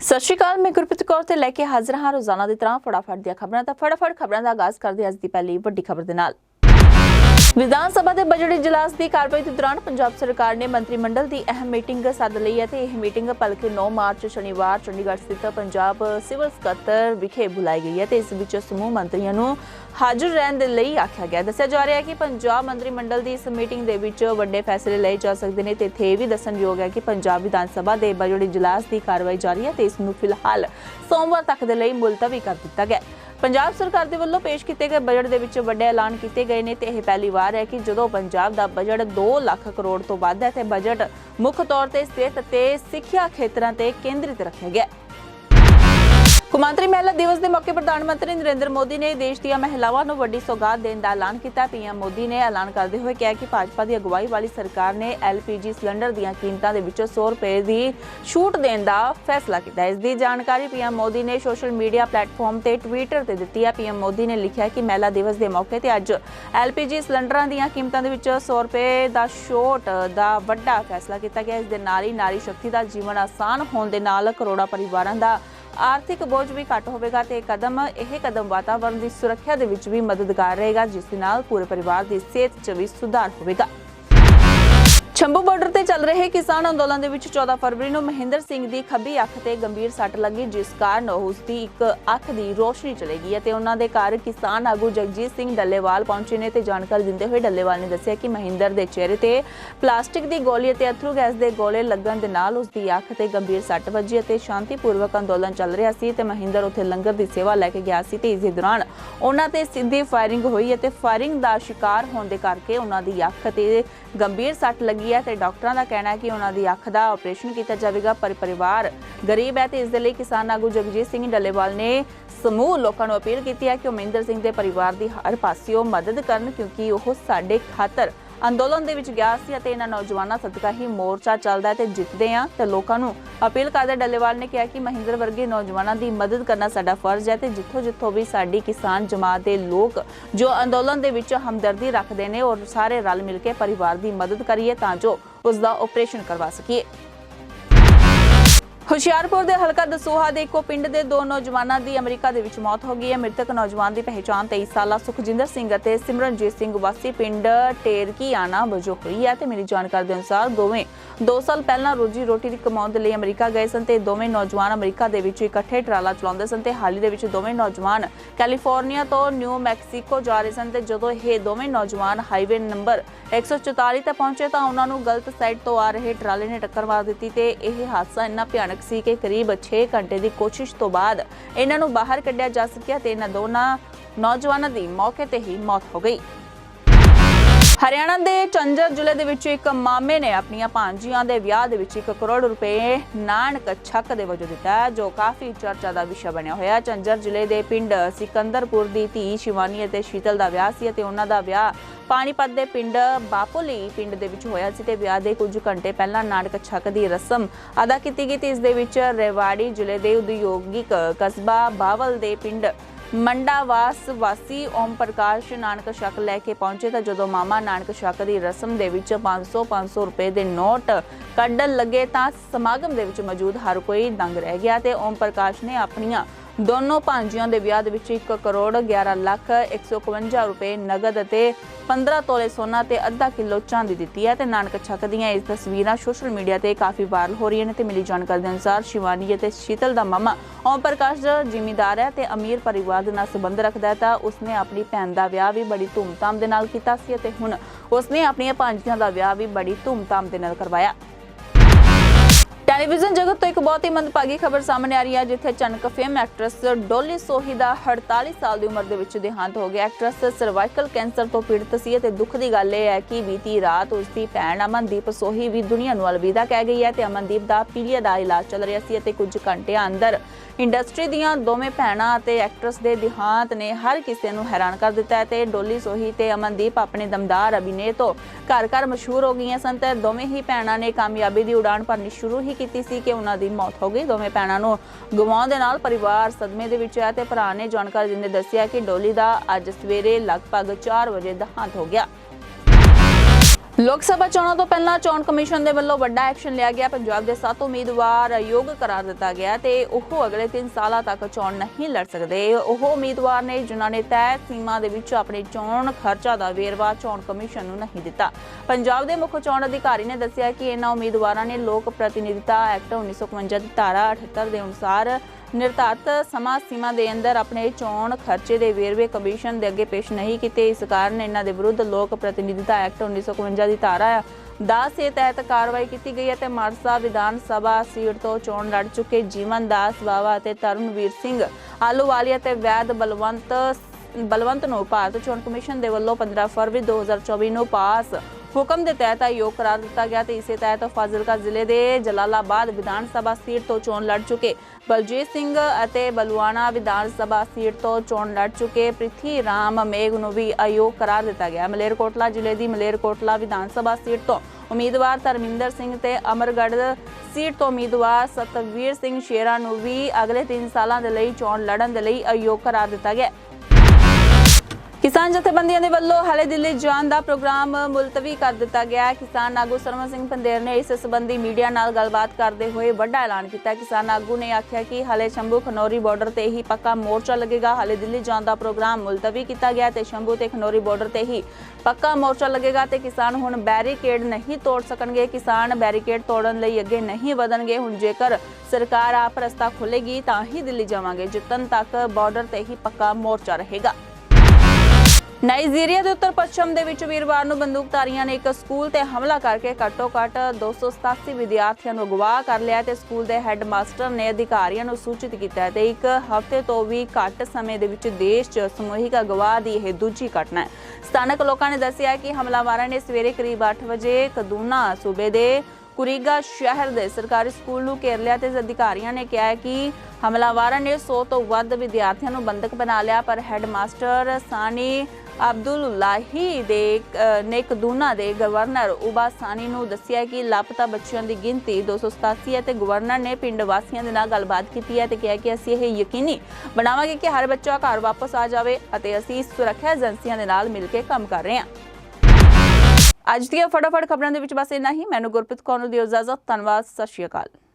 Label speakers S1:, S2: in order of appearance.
S1: ਸਤਿ ਸ਼੍ਰੀ ਅਕਾਲ, ਮੈਂ ਗੁਰਪ੍ਰੀਤ ਕੌਰ ਤੇ ਲੈ ਕੇ ਹਾਜ਼ਰ ਹਾਂ ਰੋਜ਼ਾਨਾ ਦੀ ਤਰ੍ਹਾਂ ਫਟਾਫਟ ਦੀਆਂ ਖਬਰਾਂ। ਤਾਂ ਫਟਾਫਟ ਖਬਰਾਂ ਦਾ ਆਗਾਜ਼ ਕਰਦੇ ਹਾਂ ਅੱਜ ਦੀ ਪਹਿਲੀ ਵੱਡੀ ਖਬਰ ਦੇ ਨਾਲ। ਵਿਧਾਨ ਸਭਾ ਦੇ ਬਜਟ ਇਜਲਾਸ ਦੀ ਕਾਰਵਾਈ ਦੇ ਦੌਰਾਨ ਪੰਜਾਬ ਸਰਕਾਰ ਨੇ ਮੰਤਰੀ ਮੰਡਲ ਦੀ ਅਹਿਮ ਮੀਟਿੰਗ ਸੱਦ ਲਈ ਹੈ ਤੇ ਇਹ ਮੀਟਿੰਗ ਭਲਕੇ 9 ਮਾਰਚ ਸ਼ਨੀਵਾਰ ਚੰਡੀਗੜ੍ਹ ਸਥਿਤ ਪੰਜਾਬ ਸਿਵਲ ਸਕੱਤਰ ਵਿਖੇ ਬੁਲਾਈ ਗਈ ਹੈ ਤੇ ਇਸ ਵਿੱਚ ਸਮੂਹ ਮੰਤਰੀਆਂ ਨੂੰ ਹਾਜ਼ਰ ਰਹਿਣ ਦੇ ਲਈ ਆਖਿਆ ਗਿਆ ਦੱਸਿਆ ਜਾ ਰਿਹਾ ਹੈ ਕਿ ਪੰਜਾਬ ਮੰਤਰੀ ਮੰਡਲ ਦੀ ਇਸ ਮੀਟਿੰਗ ਦੇ ਵਿੱਚ ਵੱਡੇ ਫੈਸਲੇ ਲਏ ਜਾ ਸਕਦੇ ਨੇ ਤੇ ਇੱਥੇ ਇਹ ਵੀ ਦੱਸਣਯੋਗ ਹੈ ਕਿ ਪੰਜਾਬ ਵਿਧਾਨ ਸਭਾ ਦੇ ਬਜਟ ਇਜਲਾਸ ਦੀ ਕਾਰਵਾਈ ਜਾਰੀ ਹੈ ਤੇ ਇਸ ਨੂੰ ਫਿਲਹਾਲ ਸੋਮਵਾਰ ਤੱਕ ਦੇ ਲਈ ਮੁਲਤਵੀ ਕਰ ਦਿੱਤਾ ਗਿਆ ਪੰਜਾਬ ਸਰਕਾਰ ਦੇ ਵੱਲੋਂ ਪੇਸ਼ ਕੀਤੇ ਗਏ ਬਜਟ ਦੇ ਵਿੱਚ ਵੱਡੇ ਐਲਾਨ ਕੀਤੇ ਗਏ ਨੇ ਤੇ ਇਹ ਪਹਿਲੀ ਵਾਰ ਹੈ ਕਿ ਜਦੋਂ ਪੰਜਾਬ ਦਾ ਬਜਟ 2 ਲੱਖ ਕਰੋੜ ਤੋਂ ਵੱਧ ਹੈ ਤੇ ਬਜਟ ਮੁੱਖ ਤੌਰ ਤੇ ਸਿਹਤ ਅਤੇ ਸਿੱਖਿਆ ਖੇਤਰਾਂ ਤੇ ਕੇਂਦਰਿਤ ਰੱਖਿਆ ਗਿਆ ਹੈ। ਕੌਮਾਂਤਰੀ ਮਹਿਲਾ ਦਿਵਸ ਦੇ ਮੌਕੇ ਪ੍ਰਧਾਨ ਮੰਤਰੀ ਨਰਿੰਦਰ ਮੋਦੀ ਨੇ ਦੇਸ਼ ਦੀਆਂ ਮਹਿਲਾਵਾਂ ਨੂੰ ਵੱਡੀ ਸੌਗਾਤ ਦੇਣ ਦਾ ਐਲਾਨ ਕੀਤਾ। ਪੀਐਮ ਮੋਦੀ ਨੇ ਐਲਾਨ ਕਰਦੇ ਹੋਏ ਕਿਹਾ ਕਿ ਭਾਜਪਾ ਦੀ ਅਗਵਾਈ ਵਾਲੀ ਸਰਕਾਰ ਨੇ ਐਲਪੀਜੀ ਸਿਲੰਡਰ ਦੀਆਂ ਕੀਮਤਾਂ ਦੇ ਵਿੱਚ 100 ਰੁਪਏ ਦੀ ਛੂਟ ਦੇਣ ਦਾ ਫੈਸਲਾ ਕੀਤਾ। ਇਸ ਦੀ ਜਾਣਕਾਰੀ ਪੀਐਮ ਮੋਦੀ ਨੇ ਸੋਸ਼ਲ ਮੀਡੀਆ ਪਲੇਟਫਾਰਮ ਤੇ ਟਵਿੱਟਰ ਤੇ ਦਿੱਤੀ ਹੈ। ਪੀਐਮ ਮੋਦੀ ਨੇ ਲਿਖਿਆ ਕਿ ਮਹਿਲਾ ਦਿਵਸ ਦੇ ਮੌਕੇ ਤੇ ਅੱਜ ਐਲਪੀਜੀ ਸਿਲੰਡਰਾਂ ਦੀਆਂ ਕੀਮਤਾਂ ਦੇ ਵਿੱਚ 100 ਰੁਪਏ ਦਾ ਛੋਟ ਦਾ ਵੱਡਾ ਫੈਸਲਾ ਕੀਤਾ ਗਿਆ। ਇਸ ਦੇ ਨਾਲ ਹੀ ਨਾਰੀ ਸ਼ਕਤੀ ਦਾ ਜੀਵਨ ਆਸਾਨ ਹੋਣ ਦੇ ਨਾਲ ਕਰੋੜਾਂ ਪਰਿਵਾਰਾਂ ਦਾ ਆਰਥਿਕ ਬੋਝ ਵੀ ਘੱਟ ਹੋਵੇਗਾ ਤੇ ਇਹ ਕਦਮ ਇਹ ਕਦਮ ਵਾਤਾਵਰਣ ਦੀ ਸੁਰੱਖਿਆ ਦੇ ਵਿੱਚ ਵੀ ਮਦਦਗਾਰ ਰਹੇਗਾ, ਜਿਸ ਦੇ ਨਾਲ ਪੂਰੇ ਪਰਿਵਾਰ ਦੀ ਸਿਹਤ 'ਚ ਵੀ ਸੁਧਾਰ ਹੋਵੇਗਾ। ਛੰਭੂ ਬਾਰਡਰ ਤੇ ਚੱਲ ਰਹੇ ਕਿਸਾਨ ਅੰਦੋਲਨ ਦੇ ਵਿੱਚ 14 ਫਰਵਰੀ ਨੂੰ ਮਹਿੰਦਰ ਸਿੰਘ ਦੀ ਖੱਬੀ ਅੱਖ ਤੇ ਗੰਭੀਰ ਸੱਟ ਲੱਗੀ, ਜਿਸ ਕਾਰਨ ਉਸ ਦੀ ਇੱਕ ਅੱਖ ਦੀ ਰੋਸ਼ਨੀ ਚਲੀ ਗਈ ਹੈ ਉਹਨਾਂ ਦੇ ਘਰ ਕਿਸਾਨ ਆਗੂ ਜਗਜੀਤ ਸਿੰਘ ਡੱਲੇਵਾਲ ਪਹੁੰਚੇ ਨੇ ਤੇ ਜਾਣਕਾਰੀ ਦਿੰਦੇ ਹੋਏ ਡੱਲੇਵਾਲ ਨੇ ਦੱਸਿਆ ਕਿ ਮਹਿੰਦਰ ਦੇ ਚਿਹਰੇ ਤੇ ਪਲਾਸਟਿਕ ਦੀ ਗੋਲੀ ਅਤੇ ਅਥਰੂ ਗੈਸ ਦੇ ਗੋਲੇ ਲੱਗਣ ਦੇ ਨਾਲ ਉਸ ਦੀ ਅੱਖ ਤੇ ਗੰਭੀਰ ਸੱਟ ਵੱਜੀ ਅਤੇ ਸ਼ਾਂਤੀਪੂਰਵਕ ਅੰਦੋਲਨ ਚੱਲ ਰਿਹਾ ਸੀ ਤੇ ਮਹਿੰਦਰ ਉੱਥੇ ਲੰਗਰ ਦੀ ਸੇਵਾ ਲੈ ਕੇ ਗਿਆ ਸੀ ਤੇ ਇਸ ਦੇ ਦੌਰਾਨ ਉਹਨਾਂ ਤੇ ਸਿੱਧੀ ਫਾਇਰਿੰਗ ਹੋਈ ਅਤੇ ਫਾਇਰਿੰਗ ਦਾ ਸ਼ਿਕਾਰ ਹੋਣ ਦੇ ਕਰਕੇ ਉਹਨਾਂ ਦੀ ਅੱਖ ਤੇ ਗੰਭੀਰ ਸੱਟ ਲੱਗੀ ਹੈ ਤੇ ਡਾਕਟਰਾਂ ਦਾ ਕਹਿਣਾ ਹੈ ਕਿ ਉਹਨਾਂ ਦੀ ਅੱਖ ਦਾ ਆਪਰੇਸ਼ਨ ਕੀਤਾ ਜਾਵੇਗਾ, ਪਰ ਪਰਿਵਾਰ ਗਰੀਬ ਹੈ ਤੇ ਇਸ ਦੇ ਲਈ ਕਿਸਾਨ ਆਗੂ ਜਗਜੀਤ ਸਿੰਘ ਡੱਲੇਵਾਲ ਨੇ ਸਮੂਹ ਲੋਕਾਂ ਨੂੰ ਅਪੀਲ ਕੀਤੀ ਹੈ ਕਿ ਉਹ ਮਹਿੰਦਰ ਸਿੰਘ ਦੇ ਪਰਿਵਾਰ ਦੀ ਹਰ ਪਾਸਿਓਂ ਮਦਦ ਕਰਨ ਕਿਉਂਕਿ ਉਹ ਸਾਡੇ ਖਾਤਰ ਅੰਦੋਲਨ ਦੇ ਵਿੱਚ ਗਿਆ ਸੀ ਅਤੇ ਇਹਨਾਂ ਨੌਜਵਾਨਾਂ ਸਦਕਾ ਹੀ ਮੋਰਚਾ ਚੱਲਦਾ ਤੇ ਜਿੱਤਦੇ ਆ ਤੇ ਲੋਕਾਂ ਨੂੰ ਅਪੀਲ ਕਰਦੇ ਡੱਲੇਵਾਲ ਨੇ ਕਿਹਾ ਕਿ ਮਹਿੰਦਰ ਵਰਗੇ ਨੌਜਵਾਨਾਂ ਦੀ ਮਦਦ ਕਰਨਾ ਸਾਡਾ ਫਰਜ਼ ਹੈ ਤੇ ਜਿੱਥੋਂ ਜਿੱਥੋਂ ਵੀ ਸਾਡੀ ਕਿਸਾਨ ਜਮਾਤ ਦੇ ਲੋਕ ਜੋ ਅੰਦੋਲਨ ਦੇ ਵਿੱਚ ਹਮਦਰਦੀ ਰੱਖਦੇ ਨੇ ਔਰ ਸਾਰੇ ਰਲ ਮਿਲ ਕੇ ਪਰਿਵਾਰ ਦੀ ਮਦਦ ਕਰੀਏ ਤਾਂ ਜੋ ਉਸ ਦਾ ਆਪਰੇਸ਼ਨ ਕਰਵਾ ਸਕੀਏ। ਹੁਸ਼ਿਆਰਪੁਰ ਦੇ ਹਲਕਾ ਦਸੂਹਾ ਦੇ ਇੱਕੋ ਪਿੰਡ ਦੇ ਦੋ ਨੌਜਵਾਨਾਂ ਦੀ ਅਮਰੀਕਾ ਦੇ ਵਿੱਚ ਮੌਤ ਹੋ ਗਈ ਹੈ। ਮ੍ਰਿਤਕ ਨੌਜਵਾਨ ਦੀ ਪਹਿਚਾਣ 23 ਸਾਲਾ ਸੁਖਜਿੰਦਰ ਸਿੰਘ ਅਤੇ ਸਿਮਰਨਜੀਤ ਸਿੰਘ ਵਾਸੀ ਪਿੰਡ ਟੇਰਕੀਆਣਾ ਵਜੋਂ ਹੋਈ ਹੈ ਤੇ ਮੇਰੀ ਜਾਣਕਾਰੀ ਦੇ ਅਨੁਸਾਰ ਦੋਵੇਂ 2 ਸਾਲ ਪਹਿਲਾਂ ਰੋਜੀ ਰੋਟੀ ਦੀ ਕਮਾਉਣ ਦੇ ਲਈ ਅਮਰੀਕਾ ਗਏ ਸਨ ਤੇ ਦੋਵੇਂ ਨੌਜਵਾਨ ਅਮਰੀਕਾ ਦੇ ਵਿੱਚ ਇਕੱਠੇ ਟਰਾਲਾ ਚਲਾਉਂਦੇ ਸਨ ਤੇ ਹਾਲ ਹੀ ਦੇ ਵਿੱਚ ਦੋਵੇਂ ਨੌਜਵਾਨ ਕੈਲੀਫੋਰਨੀਆ ਤੋਂ ਨਿਊ ਮੈਕਸੀਕੋ ਜਾ ਰਹੇ ਸਨ ਤੇ ਜਦੋਂ ਇਹ ਦੋਵੇਂ ਨੌਜਵਾਨ ਹਾਈਵੇ ਨੰਬਰ 144 ਤੇ ਪਹੁੰਚੇ ਤਾਂ ਉਹਨਾਂ ਨੂੰ ਗਲਤ ਸਾਈਡ ਤੋਂ ਆ ਰਹੇ ਟਰਾਲੇ ਨੇ ਟੱਕਰ ਮਾਰ ਦਿੱਤੀ ਤੇ ਇਹ ਹਾਦਸਾ ਇੰਨਾ ਭਿਆਨਕ ਸੀ ਕਿ ਕਰੀਬ 6 ਘੰਟੇ ਦੀ ਕੋਸ਼ਿਸ਼ ਤੋਂ ਬਾਅਦ ਇਹਨਾਂ ਨੂੰ ਬਾਹਰ ਕੱਢਿਆ ਜਾ ਸਕਿਆ ਤੇ ਇਹਨਾਂ ਦੋਨਾਂ ਨੌਜਵਾਨਾਂ ਦੀ ਮੌਕੇ ਤੇ ਹੀ ਮੌਤ ਹੋ ਗਈ। ਹਰਿਆਣਾ ਦੇ ਚੰਜਰ ਜ਼ਿਲ੍ਹੇ ਦੇ ਵਿੱਚ ਇੱਕ ਮਾਮੇ ਨੇ ਆਪਣੀਆਂ ਭਾਂਜੀਆਂ ਦੇ ਵਿਆਹ ਦੇ ਵਿੱਚ 1 ਕਰੋੜ ਰੁਪਏ ਨਾਨਕ ਛੱਕ ਦੇ ਵਜੋਂ ਦਿੱਤਾ ਹੈ, ਜੋ ਕਾਫੀ ਚਰਚਾ ਦਾ ਵਿਸ਼ਾ ਬਣਿਆ ਹੋਇਆ ਚੰਜਰ ਜ਼ਿਲ੍ਹੇ ਦੇ ਪਿੰਡ ਸਿਕੰਦਰਪੁਰ ਦੀ ਧੀ ਸ਼ਿਵਾਨੀ ਅਤੇ ਸ਼ੀਤਲ ਦਾ ਵਿਆਹ ਸੀ ਅਤੇ ਉਹਨਾਂ ਦਾ ਵਿਆਹ ਪਾਣੀਪਤ ਦੇ ਪਿੰਡ ਬਾਪੋਲੀ ਪਿੰਡ ਦੇ ਵਿੱਚ ਹੋਇਆ ਸੀ ਤੇ ਵਿਆਹ ਦੇ ਕੁਝ ਘੰਟੇ ਪਹਿਲਾਂ ਨਾਨਕ ਛੱਕ ਦੀ ਰਸਮ ਅਦਾ ਕੀਤੀ ਗਈ ਤੇ ਇਸ ਦੇ ਵਿੱਚ ਰੇਵਾੜੀ ਜ਼ਿਲ੍ਹੇ ਦੇ ਉਦਯੋਗਿਕ ਕਸਬਾ ਬਾਵਲ ਦੇ ਪਿੰਡ ਮੰਡਾਵਾਸ ਵਾਸੀ ਓਮ ਪ੍ਰਕਾਸ਼ ਨਾਨਕ ਸ਼ੱਕ ਲੈ ਕੇ ਪਹੁੰਚੇ ਤਾਂ ਜਦੋਂ ਮਾਮਾ ਨਾਨਕ ਸ਼ੱਕ ਦੀ ਰਸਮ ਦੇ ਵਿੱਚ 500 500 ਰੁਪਏ ਦੇ ਨੋਟ ਕੱਢਣ ਲੱਗੇ ਤਾਂ ਸਮਾਗਮ ਦੇ ਵਿੱਚ ਮੌਜੂਦ ਹਰ ਕੋਈ ਦੰਗ ਰਹਿ ਗਿਆ ਤੇ ਓਮ ਪ੍ਰਕਾਸ਼ ਨੇ ਆਪਣੀਆਂ ਦੋਨੋਂ ਭਾਂਜੀਆਂ ਦੇ ਵਿਆਹ ਦੇ ਵਿੱਚ 1 ਕਰੋੜ 11 ਲੱਖ 151 ਰੁਪਏ ਨਗਦ ਅਤੇ 15 ਤੋਲੇ ਸੋਨਾ ਤੇ ਅੱਧਾ ਕਿਲੋ ਚਾਂਦੀ ਦਿੱਤੀ ਹੈ ਤੇ ਨਾਨਕ ਛੱਕ ਦੀਆਂ ਇਸ ਤਸਵੀਰਾਂ ਸੋਸ਼ਲ ਮੀਡੀਆ ਤੇ ਕਾਫੀ ਵਾਇਰਲ ਹੋ ਰਹੀਆਂ ਨੇ ਤੇ ਮਿਲੀ ਜਾਣਕਾਰੀ ਦੇ ਅਨੁਸਾਰ ਸ਼ਿਵਾਨੀ ਅਤੇ ਸ਼ੀਤਲ ਦਾ ਮਾਮਾ ਓਮ ਪ੍ਰਕਾਸ਼ ਜ਼ਿਮੀਦਾਰ ਹੈ ਤੇ ਅਮੀਰ ਪਰਿਵਾਰ ਦੇ ਨਾਲ ਸੰਬੰਧ ਰੱਖਦਾ ਹੈ ਤਾਂ ਉਸਨੇ ਆਪਣੀ ਭੈਣ ਦਾ ਵਿਆਹ ਵੀ ਬੜੀ ਧੂਮਧਾਮ ਦੇ ਨਾਲ ਕੀਤਾ ਸੀ ਅਤੇ ਹੁਣ ਉਸਨੇ ਆਪਣੀਆਂ ਭਾਂਜੀਆਂ ਦਾ ਵਿਆਹ ਵੀ ਬੜੀ ਧੂਮਧਾਮ ਦੇ ਨਾਲ ਕਰਵਾਇਆ। ਟੈਲੀਵਿਜ਼ਨ ਜਗਤ ਤੋਂ ਇੱਕ ਬਹੁਤ ਹੀ ਮੰਦਭਾਗੀ ਖਬਰ ਸਾਹਮਣੇ ਆ ਰਹੀ ਹੈ, ਜਿੱਥੇ ਚਨਕ ਫੇਮ ਐਕਟਰੈਸ ਡੋਲੀ ਸੋਹੀ ਦਾ 48 ਸਾਲ ਦੀ ਉਮਰ ਦੇ ਵਿੱਚ ਦੇਹਾਂਤ ਹੋ ਗਿਆ। ਐਕਟਰੈਸ ਸਰਵਾਈਕਲ ਕੈਂਸਰ ਤੋਂ ਪੀੜਤ ਸੀ ਅਤੇ ਦੁੱਖ ਦੀ ਗੱਲ ਇਹ ਹੈ ਕਿ ਬੀਤੀ ਰਾਤ ਉਸ ਦੀ ਭੈਣ ਅਮਨਦੀਪ ਸੋਹੀ ਵੀ ਦੁਨੀਆ ਨੂੰ ਅਲਵਿਦਾ ਕਹਿ ਗਈ ਹੈ ਤੇ ਅਮਨਦੀਪ ਦਾ ਪੀਲੀਆ ਦਾ ਇਲਾਜ ਚੱਲ ਰਿਹਾ ਸੀ ਅਤੇ ਕੁਝ ਘੰਟਿਆਂ ਅੰਦਰ ਇੰਡਸਟਰੀ ਦੀਆਂ ਦੋਵੇਂ ਭੈਣਾਂ ਅਤੇ ਐਕਟਰੈਸ ਦੇ ਦੇਹਾਂਤ ਨੇ ਹਰ ਕਿਸੇ ਨੂੰ ਹੈਰਾਨ ਕਰ ਦਿੱਤਾ ਹੈ ਤੇ ਡੋਲੀ ਸੋਹੀ ਤੇ ਅਮਨਦੀਪ ਆਪਣੇ ਦਮਦਾਰ ਅਭਿਨੇ ਤੋਂ ਘਰ ਘਰ ਮਸ਼ਹੂਰ ਹੋ ਗਈਆਂ ਸਨ ਤੇ ਦੋਵੇਂ ਹੀ ਭੈਣਾਂ ਨੇ ਕਾਮਯਾਬੀ ਦੀ ਉਡਾਨ ਭਰਨੀ ਸ਼ੁਰੂ ਹੀ ਕੀਤੀ ਕੀਤੀ ਸੀ ਕਿ ਉਹਨਾਂ ਦੀ ਮੌਤ ਹੋ ਗਈ। ਦੋਵੇਂ ਭੈਣਾਂ ਨੂੰ ਗਵਾਉਣ ਦੇ ਨਾਲ ਪਰਿਵਾਰ ਸਦਮੇ ਦੇ ਵਿੱਚ ਹੈ ਤੇ ਭਰਾ ਨੇ ਜਾਣਕਾਰੀ ਦਿੰਦੇ ਦੱਸਿਆ ਕਿ ਡੋਲੀ ਦਾ ਅੱਜ ਸਵੇਰੇ ਲਗਭਗ 4 ਵਜੇ ਦਹਾਂਤ ਹੋ ਗਿਆ। ਲੋਕ ਸਭਾ ਚੋਣਾਂ ਤੋਂ ਪਹਿਲਾਂ ਚੋਣ ਕਮਿਸ਼ਨ ਦੇ ਵੱਲੋਂ ਵੱਡਾ ਐਕਸ਼ਨ ਲਿਆ ਗਿਆ। ਪੰਜਾਬ ਦੇ ਸੱਤ ਉਮੀਦਵਾਰ ਅਯੋਗ ਕਰਾਰ ਦਿੱਤਾ ਗਿਆ ਤੇ ਉਹ ਅਗਲੇ 3 ਸਾਲਾਂ ਤੱਕ ਚੋਣ ਨਹੀਂ ਲੜ ਸਕਦੇ। ਉਹ ਉਮੀਦਵਾਰ ਨੇ ਜਿਨ੍ਹਾਂ ਨੇ ਤੈਅ ਸੀਮਾ ਦੇ ਵਿੱਚ ਆਪਣੇ ਚੋਣ ਖਰਚਾ ਦਾ ਵੇਰਵਾ ਚੋਣ ਕਮਿਸ਼ਨ ਨੂੰ ਨਹੀਂ ਦਿੱਤਾ। ਪੰਜਾਬ ਦੇ ਮੁੱਖ ਚੋਣ ਅਧਿਕਾਰੀ ਨੇ ਦੱਸਿਆ ਕਿ ਇਹਨਾਂ ਉਮੀਦਵਾਰਾਂ ਨੇ ਲੋਕ ਪ੍ਰਤੀਨਿਧਤਾ ਐਕਟ 1951 ਦੀ ਧਾਰਾ 78 ਦੇ ਅਨੁਸਾਰ ਨਿਰਧਾਰਤ ਸਮਾਂ ਸੀਮਾ ਦੇ ਅੰਦਰ ਆਪਣੇ ਚੋਣ ਖਰਚੇ ਦੇ ਵੇਰਵੇ ਕਮਿਸ਼ਨ ਦੇ ਅੱਗੇ ਪੇਸ਼ ਨਹੀਂ ਕੀਤੇ। ਇਸ ਕਾਰਨ ਇਹਨਾਂ ਦੇ ਵਿਰੁੱਧ ਲੋਕ ਪ੍ਰਤੀਨਿਧਤਾ ਐਕਟ 1951 ਦੀ ਧਾਰਾ 10 ਦੇ ਤਹਿਤ ਕਾਰਵਾਈ ਕੀਤੀ ਗਈ ਹੈ ਤੇ ਮਾਨਸਾ ਵਿਧਾਨ ਸਭਾ ਸੀਟ ਤੋਂ ਚੋਣ ਲੜ ਚੁੱਕੇ ਜੀਵਨ ਦਾਸ, ਬਾਵਾ ਅਤੇ ਤਰਨਵੀਰ ਸਿੰਘ ਆਲੂਵਾਲੀਆ ਤੇ ਵੈਦ ਬਲਵੰਤ ਬਲਵੰਤ ਨੂੰ ਭਾਰਤ ਚੋਣ ਕਮਿਸ਼ਨ ਦੇ ਵੱਲੋਂ 15 ਫਰਵਰੀ 2024 ਨੂੰ ਪਾਸ ਹੁਕਮ ਦੇ ਤਹਿਤ ਆਯੋਗ ਕਰਾਰ ਦਿੱਤਾ ਗਿਆ ਤੇ ਇਸੇ ਤਹਿਤ ਫਾਜ਼ਿਲਕਾ ਜ਼ਿਲ੍ਹੇ ਦੇ ਜਲਾਲਾਬਾਦ ਵਿਧਾਨ ਸਭਾ ਸੀਟ ਤੋਂ ਚੋਣ ਲੜ ਚੁੱਕੇ ਬਲਜੀਤ ਸਿੰਘ ਅਤੇ ਬਲਵਾਨਾ ਵਿਧਾਨ ਸਭਾ ਸੀਟ ਤੋਂ ਚੋਣ ਲੜ ਚੁੱਕੇ ਪ੍ਰਿਥੀ ਰਾਮ ਮੇਘ ਨੂੰ ਵੀ ਆਯੋਗ ਕਰਾਰ ਦਿੱਤਾ ਗਿਆ। ਮਲੇਰਕੋਟਲਾ ਜ਼ਿਲ੍ਹੇ ਦੀ ਮਲੇਰਕੋਟਲਾ ਵਿਧਾਨ ਸਭਾ ਸੀਟ ਤੋਂ ਉਮੀਦਵਾਰ ਧਰਮਿੰਦਰ ਸਿੰਘ ਤੇ ਅਮਰਗੜ੍ਹ ਸੀਟ ਤੋਂ ਉਮੀਦਵਾਰ ਸਤਵੀਰ ਸਿੰਘ ਸ਼ੇਰਾ ਨੂੰ ਵੀ ਅਗਲੇ 3 ਸਾਲਾਂ ਦੇ ਲਈ ਚੋਣ ਲੜਨ ਦੇ ਲਈ ਆਯੋਗ ਕਰਾਰ ਦਿੱਤਾ ਗਿਆ। ਕਿਸਾਨ ਜਥੇਬੰਦੀਆਂ ਦੇ ਵੱਲੋਂ ਹਾਲੇ ਦਿੱਲੀ ਜਾਣ ਦਾ ਪ੍ਰੋਗਰਾਮ ਮੁਲਤਵੀ ਕਰ ਦਿੱਤਾ ਗਿਆ ਹੈ। ਕਿਸਾਨ ਆਗੂ ਸਰਵਨ ਸਿੰਘ ਪੰਦੇਰ ਨੇ ਇਸ ਸੰਬੰਧੀ ਮੀਡੀਆ ਨਾਲ ਗੱਲਬਾਤ ਕਰਦੇ ਹੋਏ ਵੱਡਾ ਐਲਾਨ ਕੀਤਾ। ਕਿਸਾਨ ਆਗੂ ਨੇ ਆਖਿਆ ਕਿ ਹਾਲੇ ਸ਼ੰਭੂ ਖਨੌਰੀ ਬਾਰਡਰ ਤੇ ਹੀ ਪੱਕਾ ਮੋਰਚਾ ਲੱਗੇਗਾ। ਹਾਲੇ ਦਿੱਲੀ ਜਾਣ ਦਾ ਪ੍ਰੋਗਰਾਮ ਮੁਲਤਵੀ ਕੀਤਾ ਗਿਆ ਤੇ ਸ਼ੰਭੂ ਤੇ ਖਨੌਰੀ ਬਾਰਡਰ ਤੇ ਹੀ ਪੱਕਾ ਮੋਰਚਾ ਲੱਗੇਗਾ ਤੇ ਕਿਸਾਨ ਹੁਣ ਬੈਰੀਕੇਡ ਨਹੀਂ ਤੋੜ ਸਕਣਗੇ। ਕਿਸਾਨ ਬੈਰੀਕੇਡ ਤੋੜਨ ਲਈ ਅੱਗੇ ਨਹੀਂ ਵਧਣਗੇ। ਹੁਣ ਜੇਕਰ ਸਰਕਾਰ ਆਪ ਰਸਤਾ ਖੋਲੇਗੀ ਤਾਂ ਹੀ ਦਿੱਲੀ ਜਾਵਾਂਗੇ। ਜਿੱਤਨ ਤੱਕ ਬਾਰਡਰ ਤੇ ਹੀ ਪੱਕਾ ਮੋਰਚਾ ਰਹੇਗਾ। ਨਾਈਜੀਰੀਆ ਦੇ ਉੱਤਰ ਪੱਛਮ ਦੇ ਵਿੱਚ ਵੀਰਵਾਰ ਨੂੰ ਬੰਦੂਕਧਾਰੀਆਂ ਨੇ ਇੱਕ ਸਕੂਲ ਤੇ ਹਮਲਾ ਕਰਕੇ ਘੱਟੋ-ਘੱਟ 287 ਵਿਦਿਆਰਥੀਆਂ ਨੂੰ ਅਗਵਾ ਕਰ ਲਿਆ ਤੇ ਸਕੂਲ ਦੇ ਹੈੱਡਮਾਸਟਰ ਨੇ ਅਧਿਕਾਰੀਆਂ ਨੂੰ ਸੂਚਿਤ ਕੀਤਾ ਤੇ ਇੱਕ ਹਫ਼ਤੇ ਤੋਂ ਵੀ ਘੱਟ ਸਮੇਂ ਦੇ ਵਿੱਚ ਦੇਸ਼ 'ਚ ਸਮੂਹਿਕ ਅਗਵਾ ਦੀ ਇਹ ਦੂਜੀ ਘਟਨਾ ਹੈ। ਸਥਾਨਕ ਲੋਕਾਂ ਨੇ ਦੱਸਿਆ ਕਿ ਹਮਲਾਵਰਾਂ ਨੇ ਸਵੇਰੇ ਕਰੀਬ 8 ਵਜੇ ਕਦੂਨਾ ਸੂਬੇ ਦੇ ਕੁਰੀਗਾ ਸ਼ਹਿਰ ਦੇ ਸਰਕਾਰੀ ਸਕੂਲ ਨੂੰ ਘੇਰ ਲਿਆ ਤੇ ਅਧਿਕਾਰੀਆਂ ਨੇ ਕਿਹਾ ਕਿ ਹਮਲਾਵਰਾਂ ਨੇ 100 ਤੋਂ ਵੱਧ ਵਿਦਿਆਰਥੀਆਂ ਨੂੰ ਬੰਦਕ ਬਣਾ ਲਿਆ, ਪਰ ਹੈੱਡਮਾਸਟਰ ਸਾਨੀ ਅਬਦੁੱਲਾਹੀ ਦੇ ਨੇ ਕਦੂਨਾ ਦੇ ਗਵਰਨਰ ਉਬਾ ਸਾਨੀ ਨੂੰ ਦੱਸਿਆ ਕਿ ਲਾਪਤਾ ਬੱਚਿਆਂ ਦੀ ਗਿਣਤੀ 287 ਹੈ ਤੇ ਗਵਰਨਰ ਨੇ ਪਿੰਡ ਵਾਸੀਆਂ ਦੇ ਨਾਲ ਗੱਲਬਾਤ ਕੀਤੀ ਹੈ ਤੇ ਕਿਹਾ ਕਿ ਅਸੀਂ ਇਹ ਯਕੀਨੀ ਬਣਾਵਾਂਗੇ ਕਿ ਹਰ ਬੱਚਾ ਘਰ ਵਾਪਸ ਆ ਜਾਵੇ ਅਤੇ ਅਸੀਂ ਸੁਰੱਖਿਆ ਏਜੰਸੀਆਂ ਦੇ ਨਾਲ ਮਿਲ ਕੇ ਕੰਮ ਕਰ ਰਹੇ ਹਾਂ। ਅੱਜ ਦੀਆਂ ਫਟਾਫਟ ਖਬਰਾਂ ਦੇ ਵਿੱਚ ਬਸ ਇੰਨਾ ਹੀ। ਮੈਨੂੰ ਗੁਰਪ੍ਰੀਤ ਕੌਰ ਨੂੰ ਦਿਓ ਇਜਾਜ਼ਤ। ਧੰਨਵਾਦ। ਸਤਿ ਸ਼੍ਰੀ ਅਕਾਲ।